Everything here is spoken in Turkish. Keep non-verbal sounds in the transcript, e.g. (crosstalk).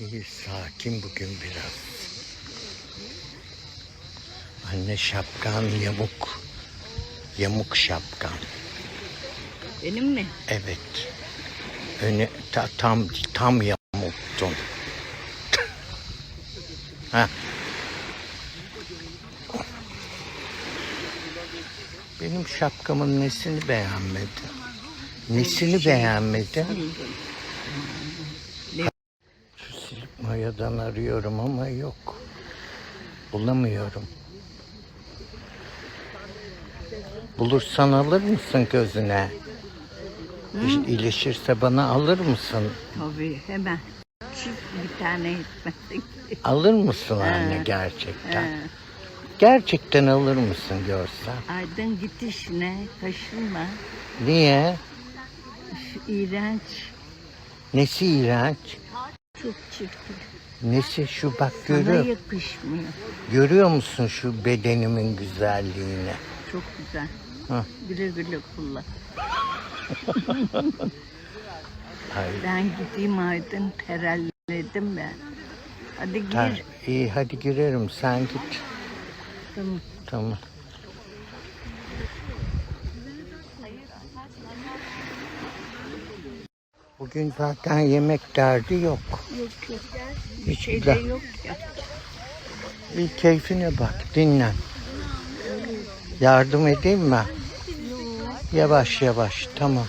İyi sakin bugün biraz. Anne şapkan yamuk. Yamuk şapkan. Benim mi? Evet. Öne ta- tam tam yamuktun. ha. Benim şapkamın nesini beğenmedin? Nesini beğenmedin? Mayadan arıyorum ama yok. Bulamıyorum. Bulursan alır mısın gözüne? İş- İyileşirse bana alır mısın? Tabii hemen. Çift bir tane etmesin. Alır mısın anne gerçekten? He. Gerçekten alır mısın görsen? Aydın git işine kaşınma. Niye? Üf, İğrenç. Nesi iğrenç? Çok çirkin. Nesi şu bak Sana görüyor, yakışmıyor. görüyor musun şu bedenimin güzelliğini? Çok güzel. Hı. Güle güle kullan. (laughs) Ben gideyim Aydın terelledim ben. Hadi gir. ter, iyi hadi girerim sen git. Tamam. Tamam. Bugün zaten yemek derdi yok. Yok yok. Hiç Bir şey de yok ya. Bir keyfine bak, dinlen. Yardım edeyim mi? Yavaş yavaş, tamam.